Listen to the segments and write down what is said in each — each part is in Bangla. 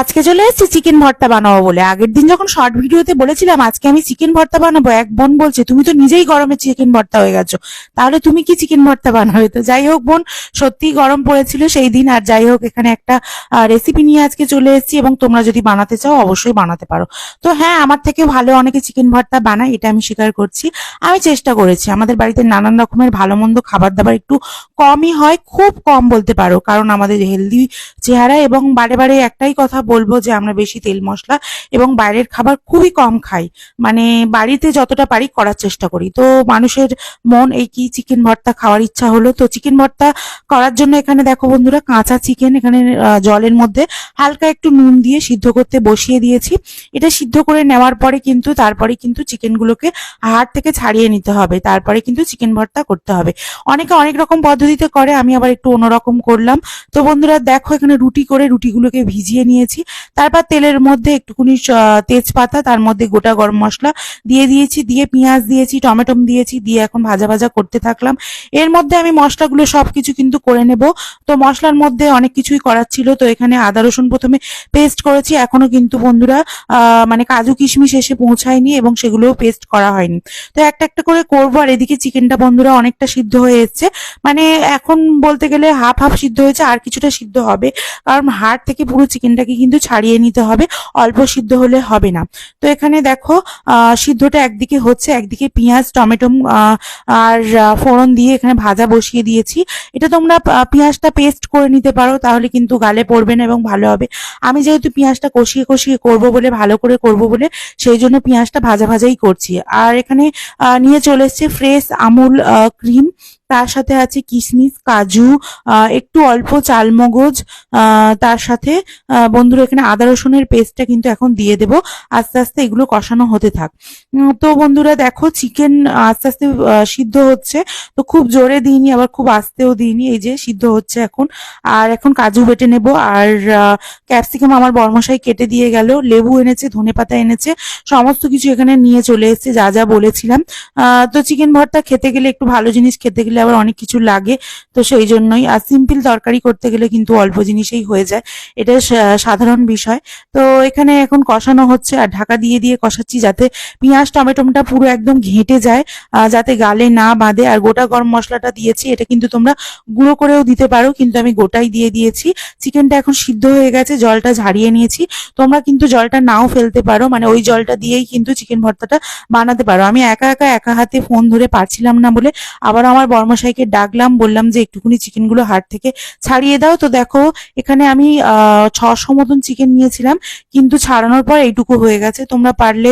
আজকে চলে এসেছি চিকেন ভর্তা বানাবো বলে। আগের দিন যখন শর্ট ভিডিওতে বলেছিলাম, আজকে আমি চিকেন ভর্তা বানাবো, এক বোন বলছে, তুমি তো নিজেই গরমে চিকেন ভর্তা হয়ে গেছো। তাহলে তুমি কি চিকেন ভর্তা বানাবে? তো যাই হোক বোন সত্যি গরম পড়েছিল সেই দিন। আর যাই হোক, এখানে একটা রেসিপি নিয়ে আজকে চলে এসেছি এবং তোমরা যদি বানাতে চাও, অবশ্যই বানাতে পারো। তো হ্যাঁ আমার থেকে ভালো অনেকে চিকেন ভর্তা বানায়, এটা আমি স্বীকার করছি। আমি চেষ্টা করেছি। আমাদের বাড়িতে নানান রকমের ভালো মন্দ খাবার দাবার একটু কমই হয়, খুব কম বলতে পারো। কারণ আমাদের হেলদি চেহারা এবং বারে বারে একটাই কথা বলব যে আমরা বেশি তেল মশলা এবং বাইরের খাবার খুবই কম খাই। মানে বাড়িতে যতটা পারি করার চেষ্টা করি। তো মানুষের মন এই কি চিকেন ভর্তা খাওয়ার ইচ্ছা হলো? তো চিকেন ভর্তা করার জন্য এখানে দেখো বন্ধুরা কাঁচা চিকেন, এখানে জলের মধ্যে হালকা একটু নুন দিয়ে সিদ্ধ করতে বসিয়ে দিয়েছি। এটা সিদ্ধ করে নেওয়ার পরে কিন্তু, তারপরে কিন্তু চিকেনগুলোকে হাড় থেকে ছাড়িয়ে নিতে হবে। তারপরে কিন্তু চিকেন ভর্তা করতে হবে। অনেকে অনেক রকম পদ্ধতিতে করে, আমি আবার একটু অন্যরকম করলাম। তো বন্ধুরা দেখো এখানে রুটি করে রুটিগুলোকে ভিজিয়ে নিয়েছি। তারপর তেলের মধ্যে একটুখানি তেজপাতা, তার মধ্যে গোটা গরম মশলা দিয়ে দিয়েছি, দিয়ে পেঁয়াজ দিয়েছি, টমেটো দিয়েছি, দিয়ে এখন ভাজা ভাজা করতে থাকলাম। এর মধ্যে আমি মশলাগুলো সবকিছু কিন্তু করে নেব। তো মশলার মধ্যে অনেক কিছুই করার ছিল। তো এখানে আদা, রসুন প্রথমে পেস্ট করেছি। এখনও কিন্তু বন্ধুরা মানে কাজু কিশমিশ এসে পৌঁছায়নি এবং সেগুলোও পেস্ট করা হয়নি। তো একটা একটা করে করব। আর এদিকে চিকেনটা বন্ধুরা অনেকটা সিদ্ধ হয়ে এসছে। মানে এখন বলতে গেলে হাফ হাফ সিদ্ধ হয়েছে। আর কিছুটা সিদ্ধ হবে। কারণ হাড় থেকে পুরো চিকেনটাকে কিন্তু ছাড়িয়ে নিতে হবে, অল্প সিদ্ধ হলে হবে না। তো এখানে দেখো সিদ্ধটা একদিকে হচ্ছে, একদিকে পেঁয়াজ, টমেটো আর ফোড়ন দিয়ে এখানে ভাজা বসিয়ে দিয়েছি। এটা তোমরা পেঁয়াজটা পেস্ট করে নিতে পারো, তাহলে কিন্তু গালে পড়বে না এবং ভালো হবে। আমি যেহেতু পেঁয়াজটা কষিয়ে কষিয়ে করব বলে, ভালো করে করব বলে, সেই জন্য পেঁয়াজটা ভাজা ভাজাই করছি। আর এখানে নিয়ে চলে এসছে ফ্রেশ আমুল ক্রিম তার সাথে আছে কিশমিশ কাজু একটু অল্প চালমগজ তার সাথে বন্ধুরা, এখানে আদা রসুনের পেস্টটা কিন্তু এখন দিয়ে দেব। আস্তে আস্তে এগুলো কষানো হতে থাক। তো বন্ধুরা, দেখো চিকেন আস্তে আস্তে সিদ্ধ হচ্ছে। তো খুব জোরে দিইনি, আবার খুব আস্তেও দিইনি। এই যে সিদ্ধ হচ্ছে এখন। আর এখন কাজু বেটে নেব। আর ক্যাপসিকাম আমার বর্মশাই কেটে দিয়ে গেল। লেবু এনেছে ধনেপাতা এনেছে। সমস্ত কিছু এখানে নিয়ে চলে এসেছে, যা যা বলেছিলাম। তো চিকেন ভর্তা খেতে গেলে একটু ভালো জিনিস, খেতে গেলে আবার অনেক কিছু লাগে। তো সেই জন্যই। আর সিম্পল তরকারি করতে গেলে কিন্তু অল্প জিনিসেই হয়ে যায়। এটা সাধারণ বিষয়। তো এখানে এখন কষানো হচ্ছে আর ঢাকা দিয়ে দিয়ে কষাচ্ছি যাতে পেঁয়াজ, টমেটোটা পুরো একদম ঘেঁটে যায় যাতে গালে না বাঁধে। আর গোটা গরম মশলাটা দিয়েছি, এটা কিন্তু তোমরা গুঁড়ো করেও দিতে পারো, কিন্তু আমি গোটাই দিয়ে দিয়েছি। চিকেনটা এখন সিদ্ধ হয়ে গেছে, জলটা ঝারিয়ে নিয়েছি। তোমরা কিন্তু জলটা নাও ফেলতে পারো মানে ওই জলটা দিয়েই কিন্তু চিকেন ভর্তাটা বানাতে পারো। আমি একা একা একা হাতে ফোন ধরে পারছিলাম না বলে আবার আমার বর্মশাইকে ডাকলাম, বললাম যে একটুখানি চিকেনগুলো হাট থেকে ছাড়িয়ে দাও। তো দেখো, এখানে আমি ছশো মতন চিকেন নিয়েছিলাম, কিন্তু ছাড়ানোর পর এইটুকু হয়ে গেছে। তোমরা পারলে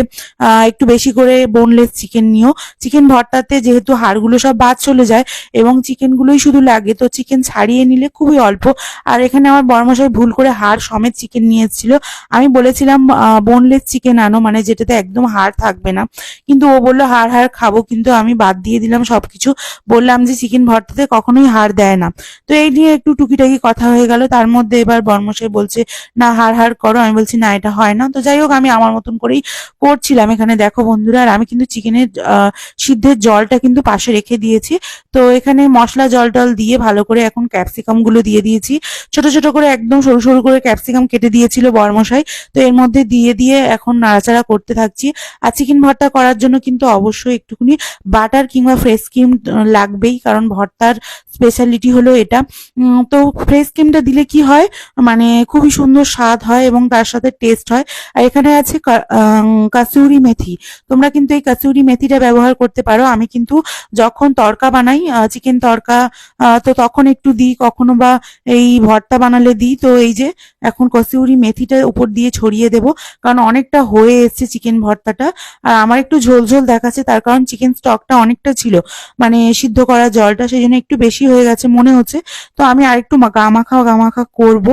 একটু বেশি করে বোনলেস চিকেন নিও। চিকেন ভর্তাতে যেহেতু হাড়গুলো সব বাদ চলে যায় এবং চিকেনগুলোই শুধু লাগে, তো চিকেন ছাড়িয়ে নিলে খুবই অল্প। আর এখানে আমার বর্মশাই ভুল করে হাড় সমেত চিকেন নিয়ে এসেছিল আমি বলেছিলাম বোনলেস চিকেন আনো মানে যেটাতে একদম হাড় থাকবে না। কিন্তু ও বলল, হাড় হাড় খাব। কিন্তু আমি বাদ দিয়ে দিলাম সবকিছু। বললাম যে চিকেন ভর্তাতে কখনোই হাড় দেয় না। তো এই নিয়ে একটু টুকিটাকি কথা হয়ে গেল। তার মধ্যে এবার বর্মশাই বলছে না, হাড় হাড় করো, আমি বলছি, না, এটা হয় না। তো যাই হোক, আমি আমার মতন করেই করছিলাম। এখানে দেখো বন্ধুরা, আর আমি কিন্তু চিকেনের সিদ্ধের জলটা কিন্তু পাশে রেখে দিয়েছি। তো এখানে মশলা জল টল দিয়ে ভালো করে এখন ক্যাপসিকামগুলো দিয়ে দিয়েছি। ছোট ছোট করে একদম সরু সরু করে ক্যাপসিকাম কেটে দিয়েছিল বর্মশাই। তো এর মধ্যে দিয়ে দিয়ে এখন নাড়াচাড়া করতে থাকছি। আর চিকেন ভর্তা করার জন্য কিন্তু অবশ্যই একটুখানি বাটার কিংবা ফ্রেশ ক্রিম লাগবেই, কারণ ভর্তার স্পেশালিটি হলো এটা। তো ফ্রেশ ক্রিমটা দিলে কি হয়? মানে খুবই সুন্দর স্বাদ হয় এবং তার সাথে টেস্ট হয়। আর এখানে আছে কাসুরি মেথি। তোমরা কিন্তু এই কাসুরি মেথিটা ব্যবহার করতে পারো। আমি কিন্তু যখন তড়কা বানাই চিকেন আহ, তো তখন একটু দিই কখনো বা এই ভর্তা বানালে দিই। তো এই যে এখন কসুরি মেথিটা উপর দিয়ে ছড়িয়ে দেব কারণ অনেকটা হয়ে এসছে চিকেন ভর্তাটা। আর আমার একটু ঝোল ঝোল দেখাচ্ছে তার কারণ চিকেন স্টকটা অনেকটা ছিল। মানে সিদ্ধ করা জলটা সেই জন্য একটু বেশি হয়ে গেছে মনে হচ্ছে। তো আমি আর একটু গামাখা গামাখা করব।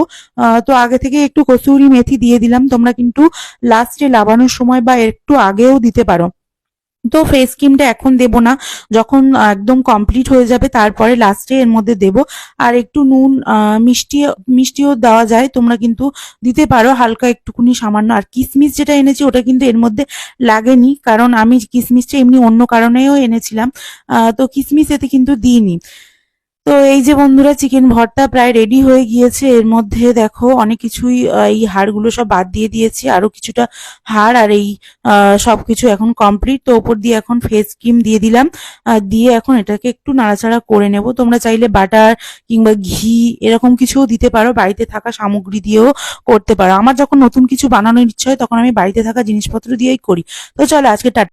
তো আগে থেকে একটু কসুরি মেথি দিয়ে দিলাম, তোমরা কিন্তু লাস্টে লাবানোর সময় বা একটু আগেও দিতে পারো। তো ফেস ক্রিমটা এখন দেব না, যখন একদম কমপ্লিট হয়ে যাবে তারপরে লাস্টে এর মধ্যে দেব। আর একটু নুন মিষ্টি, মিষ্টিও দেওয়া যায়, তোমরা কিন্তু দিতে পারো, হালকা একটুকুনি সামান্য। আর কিসমিস যেটা এনেছি, ওটা কিন্তু এর মধ্যে লাগেনি, কারণ আমি কিসমিসটা এমনি অন্য কারণেও এনেছিলাম। তো কিসমিস এতে কিন্তু দিইনি। তো এই যে বন্ধুরা চিকেন ভর্তা প্রায় রেডি হয়ে গিয়েছে। এর মধ্যে দেখো, অনেক কিছুই এই হাড়গুলো সব বাদ দিয়ে দিয়েছি। আরও কিছুটা হাড় আর এই সব কিছু এখন কমপ্লিট তো ওপর দিয়ে এখন ফেস ক্রিম দিয়ে দিলাম। আর দিয়ে এখন এটাকে একটু নাড়াচাড়া করে নেব। তোমরা চাইলে বাটার কিংবা ঘি, এরকম কিছুও দিতে পারো। বাড়িতে থাকা সামগ্রী দিয়েও করতে পারো। আমার যখন নতুন কিছু বানানোর ইচ্ছা হয়, তখন আমি বাড়িতে থাকা জিনিসপত্র দিয়েই করি। তো চলো, আজকে টাটা